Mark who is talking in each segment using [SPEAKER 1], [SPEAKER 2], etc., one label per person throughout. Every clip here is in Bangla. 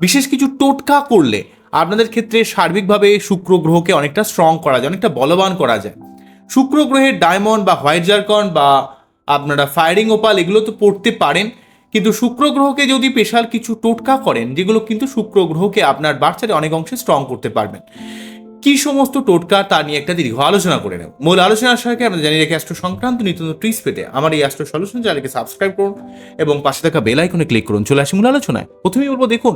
[SPEAKER 1] বিশেষ কিছু টোটকা করলে আপনাদের ক্ষেত্রে সার্বিকভাবে শুক্র গ্রহকে অনেকটা স্ট্রং করা যায়, অনেকটা বলবান করা যায়। শুক্র গ্রহের ডায়মন্ড বা হোয়াইট জারকন বা আপনারা ফায়ারিং ওপাল এগুলো তো পড়তে পারেন, কিন্তু শুক্র গ্রহকে যদি পেশাল কিছু টোটকা করেন, যেগুলো কিন্তু শুক্র গ্রহকে আপনার বাচ্চারে অনেক অংশে স্ট্রং করতে পারবেন। কি সমস্ত টোটকা তা নিয়ে একটা দীর্ঘ আলোচনা করে নেব। মূল আলোচনার সঙ্গে আমরা জানিয়ে রেখে অ্যাস্ট্রো সংক্রান্ত নিত্য ট্রিস পেতে। আমার এই অ্যাস্ট্রো সলিউশন চ্যানেলকে সাবস্ক্রাইব করুন এবং পাশে থাকা বেল আইকনে ক্লিক করুন। চলে আসি মূল আলোচনায়। প্রথমেই বলব, দেখুন,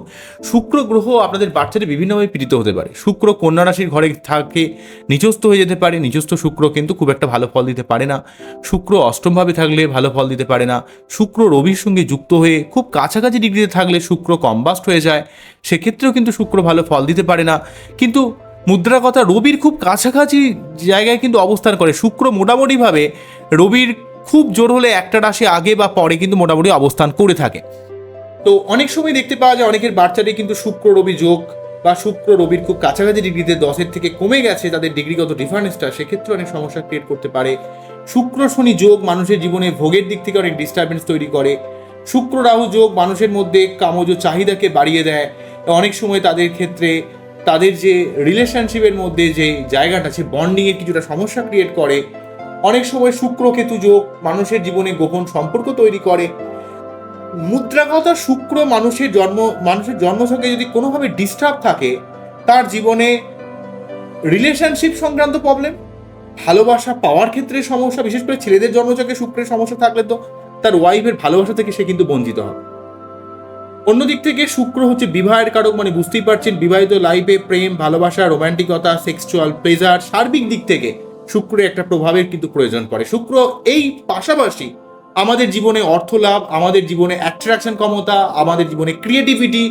[SPEAKER 1] শুক্র গ্রহ আপনাদের বাচ্চাদের বিভিন্নভাবে পীড়িত হতে পারে। শুক্র কন্যা রাশির ঘরে থাকে নিচস্থ হয়ে যেতে পারে। নিজস্থ শুক্র কিন্তু খুব একটা ভালো ফল দিতে পারে না। শুক্র অষ্টমভাবে থাকলে ভালো ফল দিতে পারে না। শুক্র রবির সঙ্গে যুক্ত হয়ে খুব কাছাকাছি ডিগ্রিতে থাকলে শুক্র কম্বাস্ট হয়ে যায়। সেক্ষেত্রেও কিন্তু শুক্র ভালো ফল দিতে পারে না। কিন্তু মুদ্রা কথা রবির খুব কাছাকাছি জায়গায় কিন্তু অবস্থান করে। শুক্র মোটামুটিভাবে রবির খুব জোর হলে একটা রাশি আগে বা পরে কিন্তু মোটামুটি অবস্থান করে থাকে। তো অনেক সময় দেখতে পাওয়া যায়, অনেকের বাচ্চাদের কিন্তু শুক্র রবি যোগ বা শুক্র রবির খুব কাছাকাছি ডিগ্রিতে দশের থেকে কমে গেছে, তাদের ডিগ্রিগত ডিফারেন্সটা সেক্ষেত্রে অনেক সমস্যা ক্রিয়েট করতে পারে। শুক্র শনি যোগ মানুষের জীবনে ভোগের দিক থেকে অনেক ডিস্টারবেন্স তৈরি করে। শুক্র রাহু যোগ মানুষের মধ্যে কামজ চাহিদাকে বাড়িয়ে দেয়। অনেক সময় তাদের ক্ষেত্রে তাদের যে রিলেশনশিপের মধ্যে যে জায়গাটা আছে বন্ডিংয়ের কিছুটা সমস্যা ক্রিয়েট করে। অনেক সময় শুক্র কেতু যোগ মানুষের জীবনে গোপন সম্পর্ক তৈরি করে। মুদ্রাগত শুক্র মানুষের জন্ম, মানুষের জন্মছকে যদি কোনোভাবে ডিস্টার্ব থাকে, তার জীবনে রিলেশনশিপ সংক্রান্ত প্রবলেম ভালোবাসা পাওয়ার ক্ষেত্রে সমস্যা, বিশেষ করে ছেলেদের জন্মছকে শুক্রের সমস্যা থাকলে তো তার ওয়াইফের ভালোবাসা থেকে সে কিন্তু বঞ্চিত হবে। অন্যদিক থেকে শুক্র হচ্ছে বিবাহের কারক মানে বুঝতেই পারছেন, বিবাহিত লাইফে প্রেম, ভালোবাসা রোমান্টিকতা সেক্সুয়াল প্লেজার সার্বিক দিক থেকে শুক্রের একটা প্রভাবের কিন্তু প্রয়োজন পড়ে। শুক্র এই পাশাপাশি আমাদের জীবনে অর্থ লাভ আমাদের জীবনে অ্যাট্রাকশন ক্ষমতা, আমাদের জীবনে ক্রিয়েটিভিটি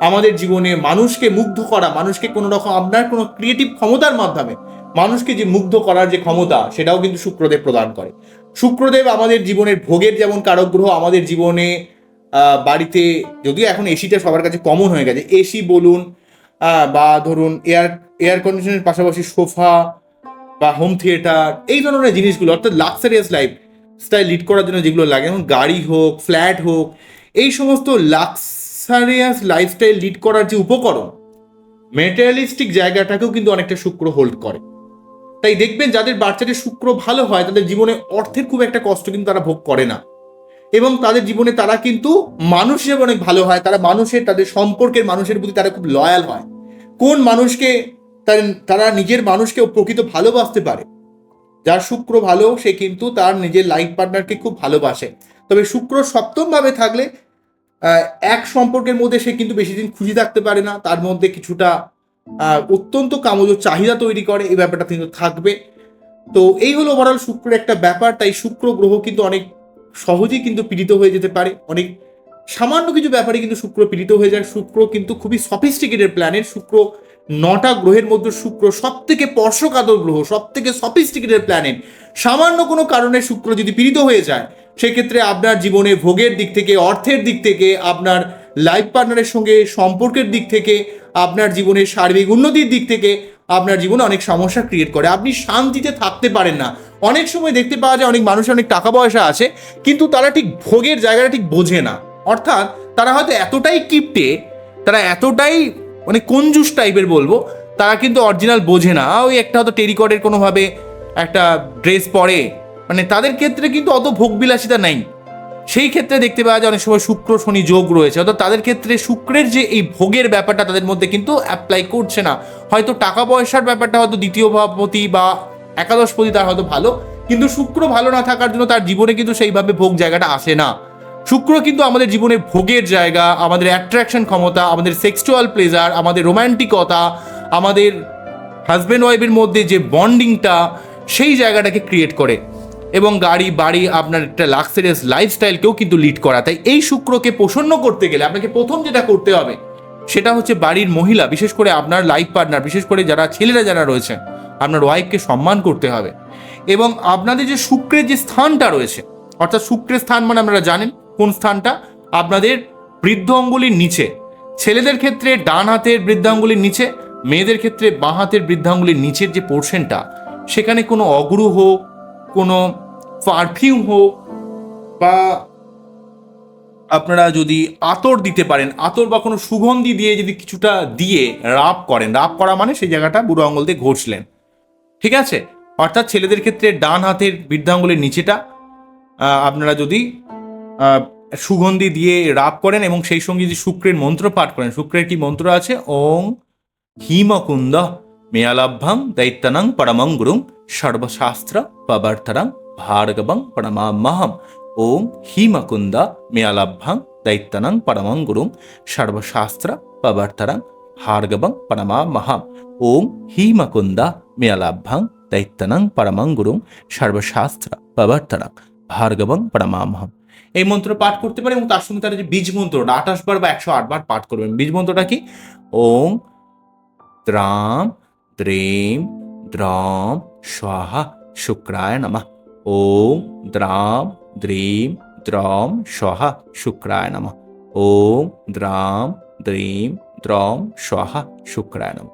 [SPEAKER 1] আমাদের জীবনে মানুষকে মুগ্ধ করা, মানুষকে কোনো রকম আপনার কোনো ক্রিয়েটিভ ক্ষমতার মাধ্যমে মানুষকে যে মুগ্ধ করার যে ক্ষমতা, সেটাও কিন্তু শুক্রদেব প্রদান করে। শুক্রদেব আমাদের জীবনের ভোগের যেমন কারক গ্রহ, আমাদের জীবনে বাড়িতে যদিও এখন এসিটা সবার কাছে কমন হয়ে গেছে এসি বলুন বা ধরুন এয়ার এয়ার কন্ডিশনের পাশাপাশি সোফা বা হোম থিয়েটার এই ধরনের জিনিসগুলো, অর্থাৎ লাক্সারিয়াস লাইফ স্টাইল লিড করার জন্য যেগুলো লাগে, যেমন গাড়ি হোক ফ্ল্যাট হোক, এই সমস্ত লাক্সারিয়াস লাইফস্টাইল লিড করার যে উপকরণ মেটেরিয়ালিস্টিক জায়গাটাকেও কিন্তু অনেকটা শুক্র হোল্ড করে। তাই দেখবেন যাদের বাচ্চাদের শুক্র ভালো হয়, তাদের জীবনে অর্থের খুব একটা কষ্ট কিন্তু তারা ভোগ করে না। এবং তাদের জীবনে তারা কিন্তু মানুষ হিসেবে অনেক ভালো হয়। তারা মানুষের, তাদের সম্পর্কের মানুষের প্রতি তারা খুব লয়াল হয়। কোন মানুষকে তার- নিজের মানুষকে প্রকৃত ভালোবাসতে পারে? যার শুক্র ভালো, সে কিন্তু তার নিজের লাইফ পার্টনারকে খুব ভালোবাসে। তবে শুক্র সপ্তমভাবে থাকলে এক সম্পর্কের মধ্যে সে কিন্তু বেশি দিন খুশি থাকতে পারে না। তার মধ্যে কিছুটা অত্যন্ত কামজ চাহিদা তৈরি করে। এই ব্যাপারটা কিন্তু থাকবে। তো এই হলো ওভারঅল শুক্রের একটা ব্যাপার। তাই শুক্র গ্রহ কিন্তু অনেক সহজেই কিন্তু পীড়িত হয়ে যেতে পারে। অনেক সামান্য কিছু ব্যাপারে কিন্তু শুক্র পীড়িত হয়ে যায়। শুক্র কিন্তু খুবই সফিস্টিকেটেড প্ল্যানেট শুক্র নটা গ্রহের মধ্যে শুক্র সব থেকে স্পর্শকাতর গ্রহ সব থেকে সফিস্টিকেটেড প্ল্যানেট সামান্য কোনো কারণে শুক্র যদি পীড়িত হয়ে যায়, সেক্ষেত্রে আপনার জীবনে ভোগের দিক থেকে, অর্থের দিক থেকে, আপনার লাইফ পার্টনারের সঙ্গে সম্পর্কের দিক থেকে, আপনার জীবনের সার্বিক উন্নতির দিক থেকে আপনার জীবনে অনেক সমস্যা ক্রিয়েট করে। আপনি শান্তিতে থাকতে পারেন না। অনেক সময় দেখতে পাওয়া যায় অনেক মানুষের অনেক টাকা পয়সা আছে, কিন্তু তারা ঠিক ভোগের জায়গাটা ঠিক বোঝে না। অর্থাৎ তারা হয়তো এতটাই কিপটে, তারা এতটাই মানে কঞ্জুস টাইপের বলব, তারা কিন্তু অরিজিনাল বোঝে না। ওই একটা হয়তো টেরিকটের কোনোভাবে একটা ড্রেস পরে মানে তাদের ক্ষেত্রে কিন্তু অত ভোগবিলাসিতা নাই। সেই ক্ষেত্রে দেখতে পাওয়া যায় অনেক সময় শুক্র, শনি যোগ রয়েছে। অর্থাৎ তাদের ক্ষেত্রে শুক্রের যে এই ভোগের ব্যাপারটা তাদের মধ্যে কিন্তু অ্যাপ্লাই করছে না। হয়তো টাকা পয়সার ব্যাপারটা হয়তো দ্বিতীয় ভাবপতি বা একাদশপতি তার হয়তো ভালো, কিন্তু শুক্র ভালো না থাকার জন্য তার জীবনে কিন্তু সেইভাবে ভোগ জায়গাটা আসে না। শুক্র কিন্তু আমাদের জীবনে ভোগের জায়গা, আমাদের অ্যাট্রাকশন ক্ষমতা, আমাদের সেক্সুয়াল প্লেজার আমাদের রোম্যান্টিকতা আমাদের হাজব্যান্ড ওয়াইফের মধ্যে যে বন্ডিংটা সেই জায়গাটাকে ক্রিয়েট করে। এবং গাড়ি, বাড়ি, আপনার একটা লাক্সারিয়াস লাইফস্টাইলকেও কিন্তু লিড করা। তাই এই শুক্রকে প্রসন্ন করতে গেলে আপনাকে প্রথম যেটা করতে হবে, সেটা হচ্ছে বাড়ির মহিলা, বিশেষ করে আপনার লাইফ পার্টনার বিশেষ করে যারা ছেলেরা যারা রয়েছেন আপনার ওয়াইফকে সম্মান করতে হবে। এবং আপনাদের যে শুক্রের যে স্থানটা রয়েছে, অর্থাৎ শুক্রের স্থান মানে আপনারা জানেন কোন স্থানটা? আপনাদের বৃদ্ধ অঙ্গুলির নিচে। ছেলেদের ক্ষেত্রে ডান হাতের বৃদ্ধাঙ্গুলির নিচে, মেয়েদের ক্ষেত্রে বাঁ হাতের বৃদ্ধাঙ্গুলির নিচের যে পোর্শনটা সেখানে কোনো অগ্রহ, কোনো পারফিউম হোক বা আপনারা যদি আতর দিতে পারেন, আতর বা কোনো সুগন্ধি দিয়ে যদি কিছুটা দিয়ে রাপ করেন রাপ করা মানে সেই জায়গাটা বুড়ো আঙুল দিয়ে ঘষলেন। ঠিক আছে? অর্থাৎ ছেলেদের ক্ষেত্রে ডান হাতের বৃদ্ধাঙ্গুলের নিচেটা আপনারা যদি সুগন্ধি দিয়ে রাপ করেন এবং সেই সঙ্গে যদি শুক্রের মন্ত্র পাঠ করেন, শুক্রের কি মন্ত্র আছে? ওং হিমকুন্দ মেয়ালাভ্যাং দৈত্যানাং পরমং গুরুং সর্বশাস্ত্র পবর্তরং ভার্গবং পরমামহম ওং হিমকুন্দ মেয়ালাভ্যাং দৈত্যানাং পরমং গুরুং সর্বশাস্ত্র পবর্তরং ভার্গবং পরমামহম ওং হিমকুন্দ মেয়ালাভ্যাং দৈত্যানাং পরমং গুরুং সর্বশাস্ত্র পবর্তরং ভার্গবং পরমামহম এই মন্ত্র পাঠ করতে পারে এবং তার সঙ্গে তার যে বীজ মন্ত্রটা আঠাশ বার বা একশো আট বার পাঠ করবেন। বীজ মন্ত্রটা কি? ওং ত্রাম দ্রেম দ্রাম, স্বাহা, শুক্রায় নমঃ। ওম দ্রাম দ্রেম দ্রম স্বাহা শুক্রায় নমঃ। ওম দ্রাম দ্রেম দ্রম স্বাহা শুক্রায় নমঃ।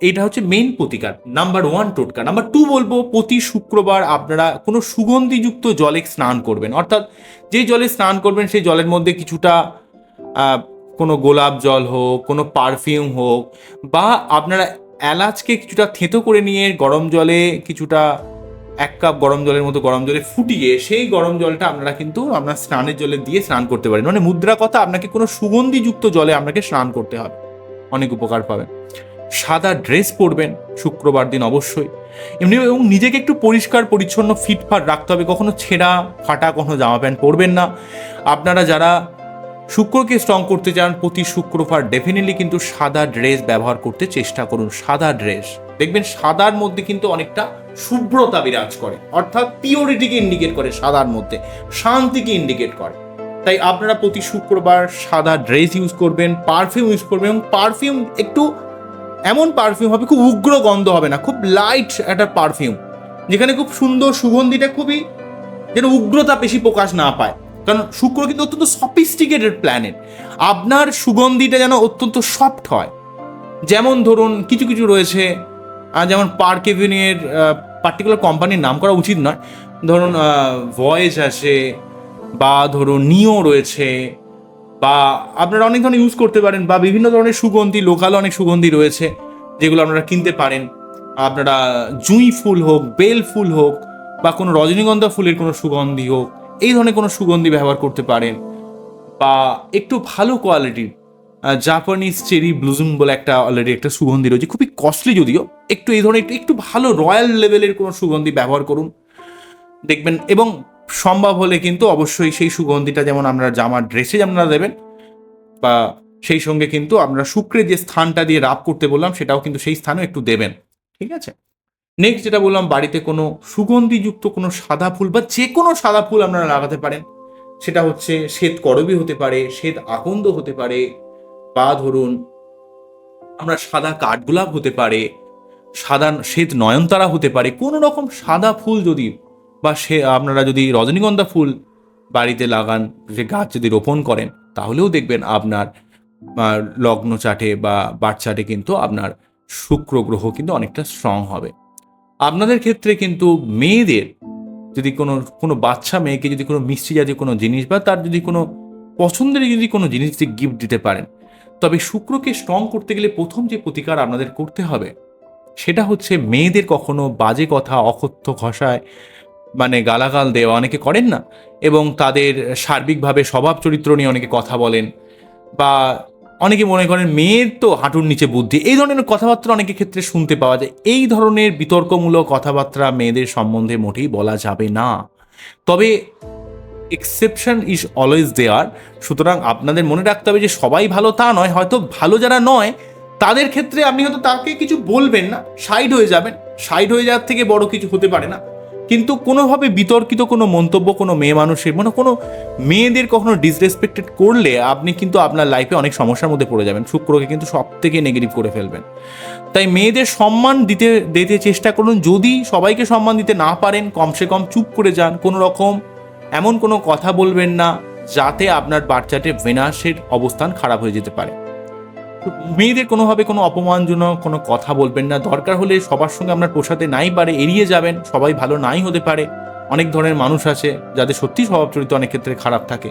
[SPEAKER 1] এইটা হচ্ছে মেন প্রতিকার নাম্বার ওয়ান টোটকা। নাম্বার টু বলব, প্রতি শুক্রবার আপনারা কোনো সুগন্ধিযুক্ত জলে স্নান করবেন। অর্থাৎ যে জলে স্নান করবেন, সেই জলের মধ্যে কিছুটা কোনো গোলাপ জল হোক, কোনো পারফিউম হোক, বা আপনারা এলাচকে কিছুটা থেঁতো করে নিয়ে গরম জলে কিছুটা এক কাপ গরম জলের মতো গরম জলে ফুটিয়ে সেই গরম জলটা আপনারা কিন্তু আপনার স্নানের জলে দিয়ে স্নান করতে পারেন। মানে মুদ্রা কথা, আপনাকে কোনো সুগন্ধিযুক্ত জলে আপনাকে স্নান করতে হবে। অনেক উপকার পাবেন। সাদা ড্রেস পরবেন শুক্রবার দিন অবশ্যই। এমনি এবং নিজেকে একটু পরিষ্কার, পরিচ্ছন্ন ফিটফাট রাখতে হবে। কখনো ছেঁড়া, ফাটা, কখনো জামা প্যান্ট পরবেন না। আপনারা যারা শুক্রকে স্ট্রং করতে চান, প্রতি শুক্রবার ডেফিনেটলি কিন্তু সাদা ড্রেস ব্যবহার করতে চেষ্টা করুন। সাদা ড্রেস দেখবেন সাদার মধ্যে কিন্তু অনেকটা শুভ্রতা বিরাজ করে। অর্থাৎ পিওরিটিকে ইন্ডিকেট করে সাদার মধ্যে, শান্তিকে ইন্ডিকেট করে। তাই আপনারা প্রতি শুক্রবার সাদা ড্রেস ইউজ করবেন পারফিউম ইউজ করবেন এবং পারফিউম একটু, এমন পারফিউম হবে, খুব উগ্র গন্ধ হবে না, খুব লাইট একটা পারফিউম যেখানে খুব সুন্দর সুগন্ধিটা খুবই যেন উগ্রতা বেশি প্রকাশ না পায়। কারণ শুক্র কিন্তু অত্যন্ত সফিস্টিকেটেড প্ল্যানেট আপনার সুগন্ধিটা যেন অত্যন্ত সফট হয়। যেমন ধরুন, কিছু কিছু রয়েছে যেমন পার্ক এভিনিউর পার্টিকুলার কোম্পানির নাম করা উচিত নয়। ধরুন ভয়েস আছে বা ধরুন নিও রয়েছে, বা আপনারা অনেক ধরনের ইউজ করতে পারেন, বা বিভিন্ন ধরনের সুগন্ধি লোকাল অনেক সুগন্ধি রয়েছে, যেগুলো আপনারা কিনতে পারেন। আপনারা জুঁই ফুল হোক, বেল ফুল হোক, বা কোনো রজনীগন্ধা ফুলের কোনো সুগন্ধি হোক, এই ধরনের কোনো সুগন্ধি ব্যবহার করতে পারেন, বা একটু ভালো কোয়ালিটির জাপানিজ চেরি ব্লুজুম বলে একটা অলরেডি একটা সুগন্ধি রয়েছে, খুবই কস্টলি যদিও। একটু এই ধরনের, একটু ভালো রয়্যাল লেভেলের কোনো সুগন্ধি ব্যবহার করুন। দেখবেন, এবং সম্ভব হলে কিন্তু অবশ্যই সেই সুগন্ধিটা যেমন আমরা জামার ড্রেসে আপনারা দেবেন, বা সেই সঙ্গে কিন্তু আমরা শুক্রের যে স্থানটা দিয়ে রাপ করতে বললাম, সেটাও কিন্তু সেই স্থানেও একটু দেবেন, ঠিক আছে? নেক্সট যেটা বললাম, বাড়িতে কোনো সুগন্ধিযুক্ত কোনো সাদা ফুল বা যে কোনো সাদা ফুল আপনারা লাগাতে পারেন। সেটা হচ্ছে শ্বেত করবি হতে পারে, শ্বেত আকন্দ হতে পারে বা ধরুন। আমরা সাদা কাঠগোলাপ হতে পারে, সাদা শ্বেত নয়নতারা হতে পারে, কোনো রকম সাদা ফুল যদি বা সে আপনারা যদি রজনীগন্ধা ফুল বাড়িতে লাগান যে গাছ যদি রোপণ করেন, তাহলেও দেখবেন আপনার লগ্ন চাটে বা বাট চাটে কিন্তু আপনার শুক্র গ্রহ কিন্তু অনেকটা স্ট্রং হবে। আপনাদের ক্ষেত্রে কিন্তু মেয়েদের যদি কোনো কোনো বাচ্চা মেয়েকে যদি কোনো মিষ্টি জাতীয় কোনো জিনিস বা তার যদি কোনো পছন্দের যদি কোনো জিনিস গিফট দিতে পারেন তবে শুক্রকে স্ট্রং করতে গেলে প্রথম যে প্রতিকার আপনাদের করতে হবে, সেটা হচ্ছে মেয়েদের কখনো বাজে কথা, অকথ্য ঘষায় মানে গালাগাল দেওয়া, অনেকে করেন না, এবং তাদের সার্বিকভাবে স্বভাব চরিত্র নিয়ে অনেকে কথা বলেন, বা অনেকে মনে করেন মেয়ের তো হাঁটুর নিচে বুদ্ধি, এই ধরনের কথাবার্তা অনেকের ক্ষেত্রে শুনতে পাওয়া যায়। এই ধরনের বিতর্কমূলক কথাবার্তা মেয়েদের সম্বন্ধে মোটেই বলা যাবে না। তবে এক্সেপশন ইজ অলওয়েজ দেয়ার সুতরাং আপনাদের মনে রাখতে হবে যে সবাই ভালো তা নয়, হয়তো ভালো যারা নয়, তাদের ক্ষেত্রে আপনি হয়তো তাকে কিছু বলবেন না সাইড হয়ে যাবেন। সাইড হয়ে যাওয়ার থেকে বড় কিছু হতে পারে না। কিন্তু কোনোভাবে বিতর্কিত কোনো মন্তব্য, কোনো মেয়ে মানুষের মানে কোনো মেয়েদের কখনো ডিসরেসপেক্টেড করলে আপনি কিন্তু আপনার লাইফে অনেক সমস্যার মধ্যে পড়ে যাবেন। শুক্রকে কিন্তু সব থেকে নেগেটিভ করে ফেলবেন। তাই মেয়েদের সম্মান দিতে দিতে চেষ্টা করুন। যদি সবাইকে সম্মান দিতে না পারেন, কমসে কম চুপ করে যান। কোনো রকম এমন কোনো কথা বলবেন না যাতে আপনার বাচ্চাটির ভেনাসের অবস্থান খারাপ হয়ে যেতে পারে। মেয়েদের কোনোভাবে কোনো অপমানজনক কোনো কথা বলবেন না। দরকার হলে সবার সঙ্গে আপনার পোষাতে নাই পারে, এড়িয়ে যাবেন, সবাই ভালো নাই হতে পারে। অনেক ধরনের মানুষ আছে যাদের সত্যি স্বভাব চরিত্র অনেক ক্ষেত্রে খারাপ থাকে।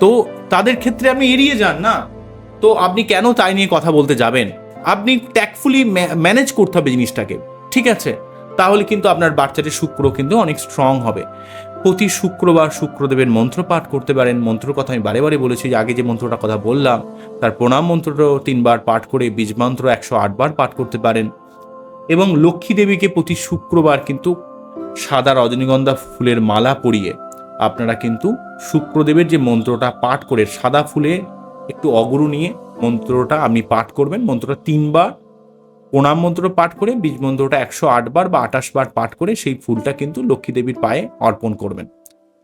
[SPEAKER 1] তো তাদের ক্ষেত্রে আপনি এড়িয়ে যান না। তো আপনি কেন তাই নিয়ে কথা বলতে যাবেন? আপনি ট্যাকফুলি ম্যানেজ করতে হবে জিনিসটাকে, ঠিক আছে? তাহলে কিন্তু আপনার বাচ্চাটির শুক্র কিন্তু অনেক স্ট্রং হবে। প্রতি শুক্রবার শুক্রদেবের মন্ত্র পাঠ করতে পারেন। মন্ত্রের কথা আমি বারে বারে বলেছি যে আগে যে মন্ত্রটা কথা বললাম, তার প্রণাম মন্ত্রটাও তিনবার পাঠ করে বীজ মন্ত্র একশো আটবার পাঠ করতে পারেন। এবং লক্ষ্মী দেবীকে প্রতি শুক্রবার কিন্তু সাদা রজনীগন্ধা ফুলের মালা পরিয়ে আপনারা কিন্তু শুক্রদেবের যে মন্ত্রটা পাঠ করে সাদা ফুলে একটু অগুরু নিয়ে মন্ত্রটা আপনি পাঠ করবেন। মন্ত্রটা তিনবার প্রণাম মন্ত্র পাঠ করে, বীজ মন্ত্রটা একশো বার বা আঠাশ বার পাঠ করে সেই ফুলটা কিন্তু লক্ষ্মী দেবীর পায়ে অর্পণ করবেন।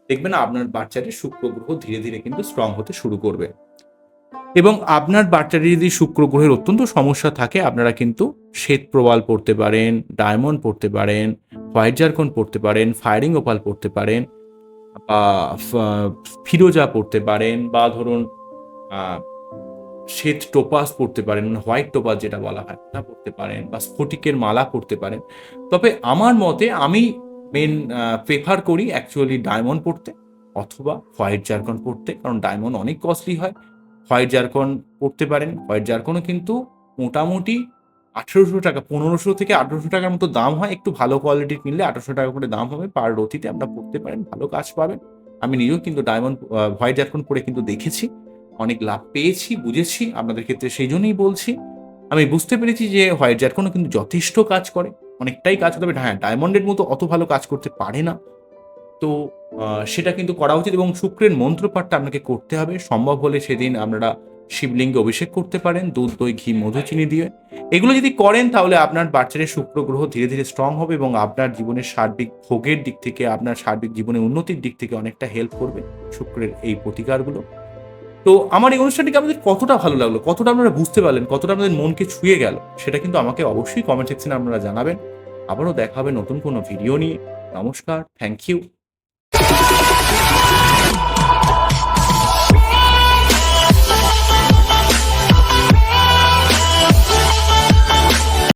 [SPEAKER 1] দেখবেন আপনার বাচ্চাটির শুক্র গ্রহ ধীরে ধীরে কিন্তু স্ট্রং হতে শুরু করবে। এবং আপনার বাচ্চাটির যদি শুক্র গ্রহের অত্যন্ত সমস্যা থাকে, আপনারা কিন্তু শ্বেত প্রবাল পড়তে পারেন, ডায়মন্ড পড়তে পারেন, হোয়াইট জারকন পড়তে পারেন, ফায়ারিং ওপাল পড়তে পারেন, বা ফিরোজা পড়তে পারেন, বা ধরুন শ্বেত টোপাস পড়তে পারেন মানে হোয়াইট টোপাস যেটা বলা হয়, তা পড়তে পারেন বা স্ফটিকের মালা পড়তে পারেন। তবে আমার মতে আমি মেন প্রেফার করি অ্যাকচুয়ালি ডায়মন্ড পড়তে অথবা হোয়াইট জারকন পড়তে, কারণ ডায়মন্ড অনেক কস্টলি হয়। হোয়াইট জারকন পড়তে পারেন, হোয়াইট জারকনও কিন্তু মোটামুটি আঠেরোশো টাকা, পনেরোশো থেকে আঠেরোশো টাকার মতো দাম হয়। একটু ভালো কোয়ালিটির কিনলে আঠেরোশো টাকা করে দাম হবে পার রতিতে আপনারা পড়তে পারেন, ভালো কাজ পাবেন। আমি নিজেও কিন্তু ডায়মন্ড হোয়াইট জারকন পরে কিন্তু দেখেছি। অনেক লাভ পেয়েছি, বুঝেছি, আপনাদের ক্ষেত্রে সেই জন্যই বলছি। আমি বুঝতে পেরেছি যে হোয়াইট জারকনও কিন্তু যথেষ্ট কাজ করে, অনেকটাই কাজ করতে হবে হ্যাঁ ডায়মন্ডের মতো অত ভালো কাজ করতে পারে না। তো সেটা কিন্তু করা উচিত এবং শুক্রের মন্ত্রপাঠটা আপনাকে করতে হবে। সম্ভব হলে সেদিন আপনারা শিবলিঙ্গে অভিষেক করতে পারেন, দুধ, দই, ঘি, মধু, চিনি দিয়ে। এগুলো যদি করেন তাহলে আপনার বাচ্চাদের শুক্র গ্রহ ধীরে ধীরে স্ট্রং হবে এবং আপনার জীবনের সার্বিক ভোগের দিক থেকে, আপনার সার্বিক জীবনের উন্নতির দিক থেকে অনেকটা হেল্প করবে শুক্রের এই প্রতিকারগুলো। তো আমার এই অনুষ্ঠানটিকে আপনাদের কতটা ভালো লাগল, কতটা আপনারা বুঝতে পারলেন, কতটা আপনাদের মনকে ছুঁয়ে গেল, সেটা কিন্তু আমাকে অবশ্যই কমেন্ট সেকশনে আপনারা জানাবেন। আবারও দেখা হবে নতুন কোনো ভিডিও নিয়ে। নমস্কার থ্যাংক ইউ